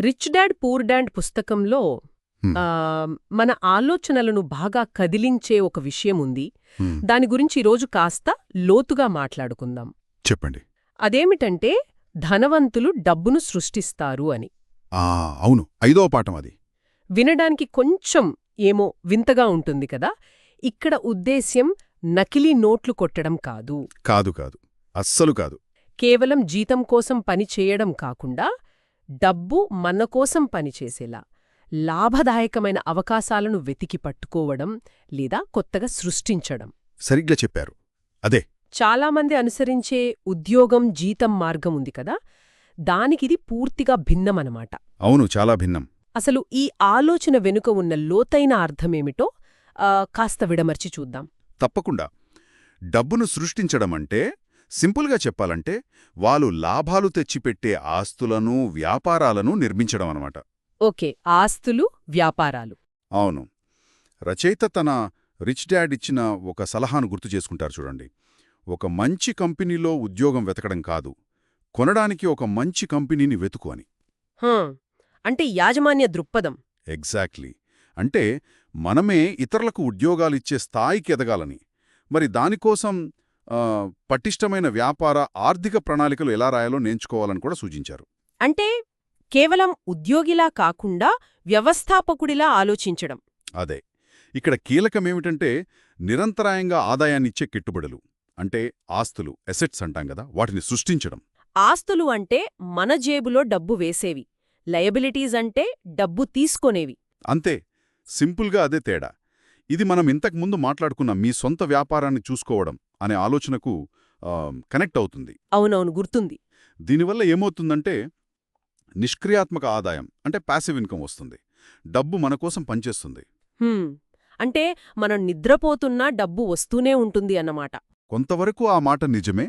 Rich dad poor dad పుస్తకంలో మన ఆలోచనలను బాగా కదిలించే ఒక విషయం ఉంది. దాని గురించి ఈరోజు కాస్త లోతుగా మాట్లాడుకుందాం. చెప్పండి. అదేమిటంటే ధనవంతులు డబ్బును సృష్టిస్తారు అని. అవును. ఐదో పాఠం అది. వినడానికి కొంచెం ఏమో వింతగా ఉంటుంది కదా? ఇక్కడ ఉద్దేశ్యం నకిలీ నోట్లు కొట్టడం కాదు. కాదు కాదు. అస్సలు కాదు. కేవలం జీతం కోసం పని చేయడం కాకుండా డబ్బు మన కోసం పనిచేసేలా లాభదాయకమైన అవకాశాలను వెతికి పట్టుకోవడం లేదా కొత్తగా సృష్టించడం. సరిగ్గా చెప్పారు. అదే. చాలామంది అనుసరించే ఉద్యోగం జీతం మార్గం ఉంది కదా? దానికిది పూర్తిగా భిన్నమనమాట. అవును చాలా భిన్నం. అసలు ఈ ఆలోచన వెనుక ఉన్న లోతైన అర్థమేమిటో కాస్త విడమర్చి చూద్దాం. తప్పకుండా. డబ్బును సృష్టించడం అంటే సింపుల్గా చెప్పాలంటే వాళ్ళు లాభాలు తెచ్చిపెట్టే ఆస్తులను వ్యాపారాలను నిర్మించడం అనమాట ఓకే. ఆస్తులు వ్యాపారాలు. అవును. రచయిత తన రిచ్ డాడ్ ఇచ్చిన ఒక సలహాను గుర్తు చేసుకుంటారు చూడండి. ఒక మంచి కంపెనీలో ఉద్యోగం వెతకడం కాదు కొనడానికి ఒక మంచి కంపెనీని వెతుకు అని. అంటే యాజమాన్య దృక్పథం. ఎగ్జాక్ట్లీ. అంటే మనమే ఇతరులకు ఉద్యోగాలిచ్చే స్థాయికి ఎదగాలని. మరి దానికోసం పటిష్టమైన వ్యాపార ఆర్థిక ప్రణాళికలు ఎలా రాయాలో నేర్చుకోవాలని కూడా సూచించారు. అంటే కేవలం ఉద్యోగిలా కాకుండా వ్యవస్థాపకుడిలా ఆలోచించడం. అదే. ఇక్కడ కీలకమేమిటంటే నిరంతరాయంగా ఆదాయాన్నిచ్చే కెట్టుబడులు అంటే ఆస్తులు ఎసెట్స్ అంటాం కదా వాటిని సృష్టించడం. ఆస్తులు అంటే మన జేబులో డబ్బు వేసేవి లయబిలిటీస్ అంటే డబ్బు తీసుకొనేవి. అంతే. సింపుల్గా అదే తేడా. ఇది మనం ఇంతకు ముందు మాట్లాడుకున్న మీ సొంత వ్యాపారాన్ని చూసుకోవడం అనే ఆలోచనకు కనెక్ట్ అవుతుంది. అవునవును గుర్తుంది. దీనివల్ల ఏమవుతుందంటే నిష్క్రియాత్మక ఆదాయం అంటే ప్యాసివ్ ఇన్కమ్ వస్తుంది. డబ్బు మన కోసం పనిచేస్తుంది. అంటే మనం నిద్రపోతున్నా డబ్బు వస్తూనే ఉంటుంది అన్నమాట. కొంతవరకు ఆ మాట నిజమే.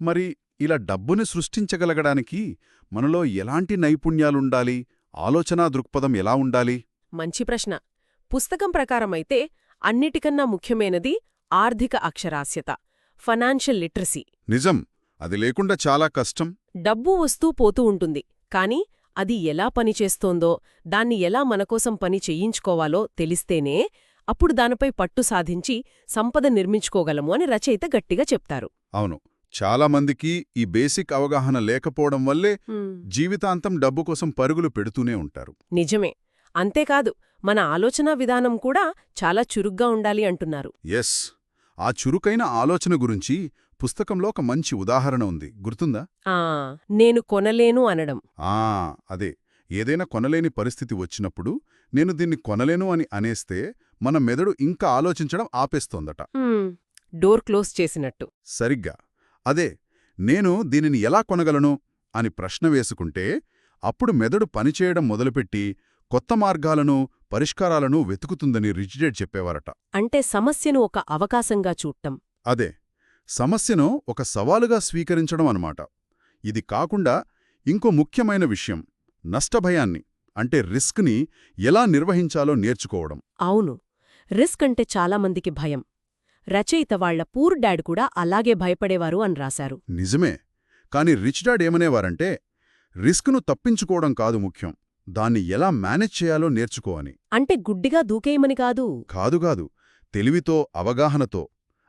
మరి ఇలా డబ్బుని సృష్టించగలగడానికి మనలో ఎలాంటి నైపుణ్యాలుండాలి? ఆలోచనా దృక్పథం ఎలా ఉండాలి? మంచి ప్రశ్న. పుస్తకం ప్రకారమైతే అన్నిటికన్నా ముఖ్యమైనది ఆర్థిక అక్షరాస్యత ఫైనాన్షియల్ లిటరసీ. నిజం అది లేకుండా చాలా కష్టం. డబ్బు వస్తూ పోతూ ఉంటుంది కాని అది ఎలా పనిచేస్తోందో దాన్ని ఎలా మనకోసం పని చెయ్యించుకోవాలో తెలిస్తేనే అప్పుడు దానిపై పట్టు సాధించి సంపద నిర్మించుకోగలము అని రచయిత గట్టిగా చెప్తారు. అవును చాలామందికి ఈ బేసిక్ అవగాహన లేకపోవడం వల్లే జీవితాంతం డబ్బు కోసం పరుగులు పెడుతూనే ఉంటారు. నిజమే అంతేకాదు మన ఆలోచనా విధానం కూడా చాలా చురుగ్గా ఉండాలి అంటున్నారు. ఎస్. ఆ చురుకైన ఆలోచన గురించి పుస్తకంలో ఒక మంచి ఉదాహరణ ఉంది. గుర్తుందా? నేను కొనలేను అనడం. ఆ అదే. ఏదైనా కొనలేని పరిస్థితి వచ్చినప్పుడు నేను దీన్ని కొనలేను అని అనేస్తే మన మెదడు ఇంకా ఆలోచించడం ఆపేస్తోందట. డోర్ క్లోజ్ చేసినట్టు. సరిగ్గా. అదే నేను దీనిని ఎలా కొనగలను అని ప్రశ్న వేసుకుంటే అప్పుడు మెదడు పనిచేయడం మొదలుపెట్టి కొత్త మార్గాలను పరిష్కారాలను వెతుకుతుందని రిజిడెడ్ చెప్పేవారట. అంటే సమస్యను ఒక అవకాశంగా చూడటం. అదే సమస్యను ఒక సవాలుగా స్వీకరించడం అన్నమాట. ఇది కాకుండా ఇంకో ముఖ్యమైన విషయం నష్టభయాన్ని అంటే రిస్క్ని ఎలా నిర్వహించాలో నేర్చుకోవడం. అవును రిస్క్ అంటే చాలామందికి భయం. రచయిత వాళ్ళ పూర్ డాడ్ కూడా అలాగే భయపడేవారు అని రాశారు. నిజమే కాని రిచ్ డాడ్ ఏమనేవారంటే రిస్క్ను తప్పించుకోవడం కాదు ముఖ్యం. దాన్ని ఎలా మేనేజ్ చేయాలో నేర్చుకో అని. అంటే గుడ్డిగా దూకేయమని కాదు. కాదుగాదు తెలివితో అవగాహనతో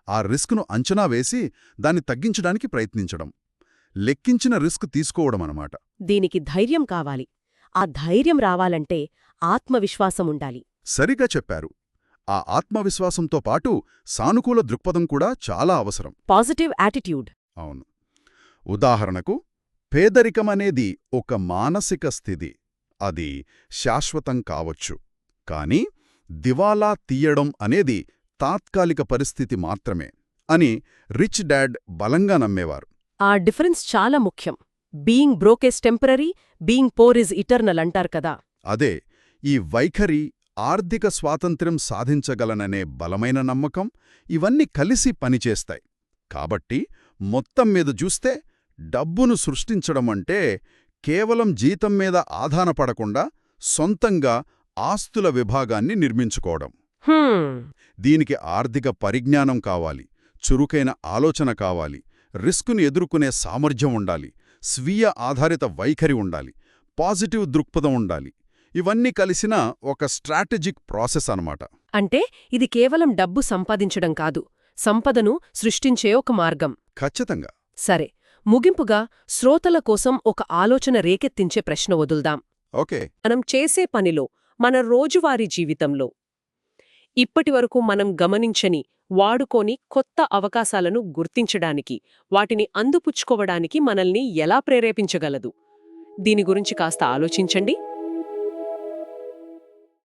ఆ రిస్క్ను అంచనా వేసి దాన్ని తగ్గించడానికి ప్రయత్నించడం. లెక్కించిన రిస్క్ తీసుకోవడమనమాట దీనికి ధైర్యం కావాలి. ఆ ధైర్యం రావాలంటే ఆత్మవిశ్వాసం ఉండాలి. సరిగా చెప్పారు. ఆ ఆత్మవిశ్వాసంతో పాటు సానుకూల దృక్పథం కూడా చాలా అవసరం. Positive attitude. అవును. ఉదాహరణకు పేదరికమనేది ఒక మానసిక స్థితి. అది శాశ్వతం కావచ్చు. కాని దివాలా తీయడం అనేది తాత్కాలిక పరిస్థితి మాత్రమే అని రిచ్ డాడ్ బలంగా నమ్మేవారు. ఆ డిఫరెన్స్ చాలా ముఖ్యం. Being broke is temporary being poor is eternal అంటారు కదా. అదే ఈ వైఖరి ఆర్థిక స్వాతంత్ర్యం సాధించగలననే బలమైన నమ్మకం ఇవన్నీ కలిసి పనిచేస్తాయి. కాబట్టి మొత్తం మీద చూస్తే డబ్బును సృష్టించడం అంటే కేవలం జీతం మీద ఆధారపడకుండా సొంతంగా ఆస్తుల విభాగాన్ని నిర్మించుకోవడం. దీనికి ఆర్థిక పరిజ్ఞానం కావాలి చురుకైన ఆలోచన కావాలి రిస్కును ఎదుర్కొనే సామర్థ్యం ఉండాలి స్వీయ ఆధారిత వైఖరి ఉండాలి పాజిటివ్ దృక్పథం ఉండాలి. ఇవన్నీ కలిసిన ఒక స్ట్రాటజిక్ ప్రాసెస్ అన్నమాట. అంటే ఇది కేవలం డబ్బు సంపాదించడం కాదు సంపదను సృష్టించే ఒక మార్గం. ఖచ్చితంగా. సరే ముగింపుగా శ్రోతల కోసం ఒక ఆలోచన రేకెత్తించే ప్రశ్న వదుల్దాం. ఓకే. మనం చేసే పనిలో మన రోజువారీ జీవితంలో ఇప్పటివరకు మనం గమనించని వాడుకోని కొత్త అవకాశాలను గుర్తించడానికి వాటిని అందిపుచ్చుకోవడానికి మనల్ని ఎలా ప్రేరేపించగలదు? దీని గురించి కాస్త ఆలోచించండి.